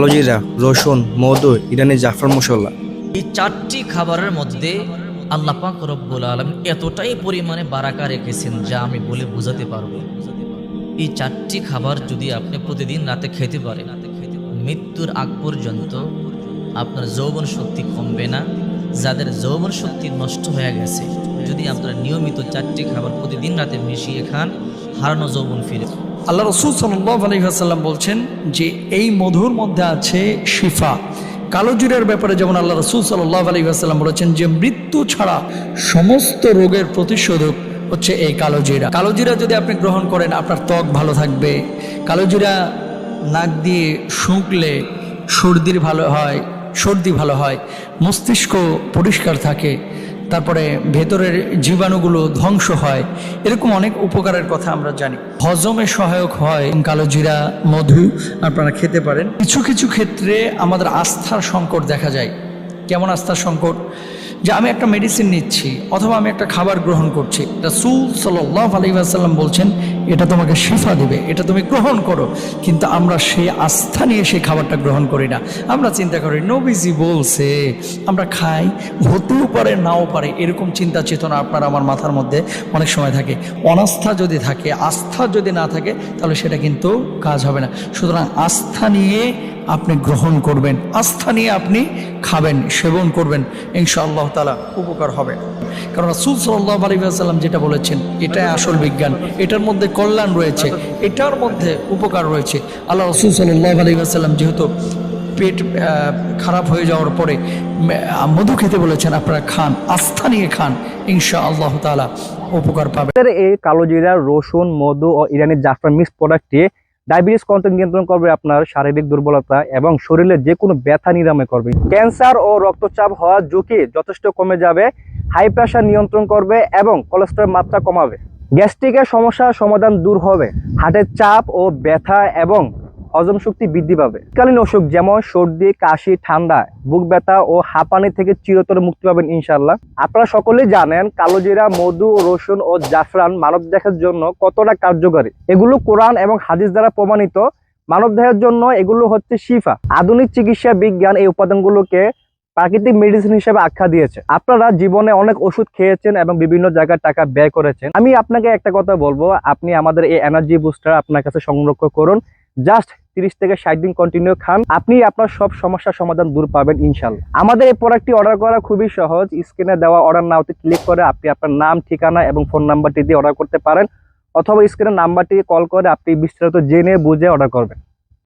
কালোজিরা রসুন, মধু, ইরানি জাফর মশলা এই চারটি খাবারের মধ্যে আল্লাহ পাক রব্বুল আলম এতটাই পরিমাণে বারাকা রেখেছেন যা আমি বলে বোঝাতে পারব এই চারটি খাবার যদি আপনি প্রতিদিন রাতে খেতে পারেন, মৃত্যুর আগ পর্যন্ত আপনার যৌবন শক্তি কমবে না যাদের যৌবন শক্তি নষ্ট হয়ে গেছে, যদি আপনারা নিয়মিত চারটি খাবার প্রতিদিন রাতে মিশিয়ে খান, হারানো যৌবন ফিরে। আল্লাহ রসুল সাল্লাহ আলহিহাসাল্লাম বলছেন যে এই মধুর মধ্যে আছে শিফা। কালো জিরের ব্যাপারে যেমন আল্লাহ রসুল সাল্লাহ আলহিহাসাল্লাম বলেছেন যে মৃত্যু ছাড়া সমস্ত রোগের প্রতিষেধক হচ্ছে এই কালো জিরা। কালো জিরা যদি আপনি গ্রহণ করেন, আপনার ত্বক ভালো থাকবে। কালো জিরা নাক দিয়ে শুঁকলে সর্দির ভালো হয়, সর্দি ভালো হয়, মস্তিষ্ক পরিষ্কার থাকে। তারপরে ভেতরের জীবাণুগুলো ধ্বংস হয়। এরকম অনেক উপকারের কথা আমরা জানি। হজমে সহায়ক হয় কালো জিরা, মধু, আপনারা খেতে পারেন। কিছু কিছু ক্ষেত্রে আমাদের আস্থার সংকট দেখা যায়। কেমন আস্থার সংকট? যে আমি একটা মেডিসিন নিচ্ছি অথবা আমি একটা খাবার গ্রহণ করছি। রাসূল সাল্লাহ আলী আসাল্লাম বলছেন, এটা তোমাকে শিফা দিবে, এটা তুমি গ্রহণ করো। কিন্তু আমরা সেই আস্থা নিয়ে সেই খাবারটা গ্রহণ করি না। আমরা চিন্তা করি, নবীজি বলছে, আমরা খাই, হতেও পারে, নাও পারে। এরকম চিন্তা চেতনা আপনার আমার মাথার মধ্যে অনেক সময় থাকে। অনাস্থা যদি থাকে, আস্থা যদি না থাকে, তাহলে সেটা কিন্তু কাজ হবে না। সুতরাং আস্থা নিয়ে আপনি গ্রহণ করবেন, আস্থা নিয়ে আপনি খাবেন, সেবন করবেন, ইনশাআল্লাহ তালা উপকার হবে। কারণ রাসুল সাল্লাহ আলী সাল্লাম যেটা বলেছেন এটাই আসল বিজ্ঞান, এটার মধ্যে কল্যাণ রয়েছে, এটার মধ্যে উপকার রয়েছে। আল্লাহ রসুল সাল্লাহ আলী সাল্লাম যেহেতু পেট খারাপ হয়ে যাওয়ার পরে মধু খেতে বলেছেন, আপনারা খান, আস্থা নিয়ে খান ইনশা আল্লাহ তালা উপকার আমাদের এই কালো জিরা, রসুন, মধু ও ইরানি জাফরান মিক্স প্রোডাক্টটি ডায়াবেটিস কন্ট্রোল নিয়ন্ত্রণ করবে আপনার শারীরিক দুর্বলতা এবং শরীরে যে কোনো ব্যথা নিরাময় করবে। ক্যান্সার ও রক্তচাপ হওয়ার ঝুঁকি যথেষ্ট কমে যাবে, হাই প্রেশার নিয়ন্ত্রণ করবে এবং কোলেস্ট্রল মাত্রা কমাবে। গ্যাস্ট্রিকের সমস্যার সমাধান দূর হবে। হার্টের চাপ ও ব্যথা এবং হজম শক্তি বৃদ্ধি পাবে। কালীন অসুখ যেমন সর্দি, কাশি, ঠান্ডা, বুক ব্যথা ও হাঁপানি থেকে চিরতরে মুক্তি পাবেন ইনশাল্লাহ আপনারা সকলেই জানেন কালোজিরা, মধু, রসুন ও জাফরান মানব দেহের জন্য কতটা কার্যকারী। এগুলো কোরআন এবং হাদিস দ্বারা প্রমাণিত। মানব দেহের জন্য এগুলো হচ্ছে শিফা। আধুনিক চিকিৎসা বিজ্ঞান এই উপাদানগুলোকে প্রাকৃতিক মেডিসিন হিসেবে আখ্যা দিয়েছে। আপনারা জীবনে অনেক ওষুধ খেয়েছেন এবং বিভিন্ন জায়গায় টাকা ব্যয় করেছেন। আমি আপনাকে একটা কথা বলব। আপনি আমাদের এই এনার্জি বুস্টার আপনার কাছে সংরক্ষণ করুন। জাস্ট তিরিশ থেকে ষাট দিন কন্টিনিউ খান আপনি আপনার সব সমস্যার সমাধান দূর পাবেন, ইনশাল্লাহ। আমাদের এই প্রোডাক্টটি অর্ডার করা খুবই সহজ। স্ক্রিনে দেওয়া অর্ডার নাওতে ক্লিক করে আপনি আপনার নাম, ঠিকানা এবং ফোন নাম্বারটি দিয়ে অর্ডার করতে পারেন, অথবা স্ক্রিনের নাম্বারটি কল করে আপনি বিস্তারিত জেনে বুঝে অর্ডার করবেন।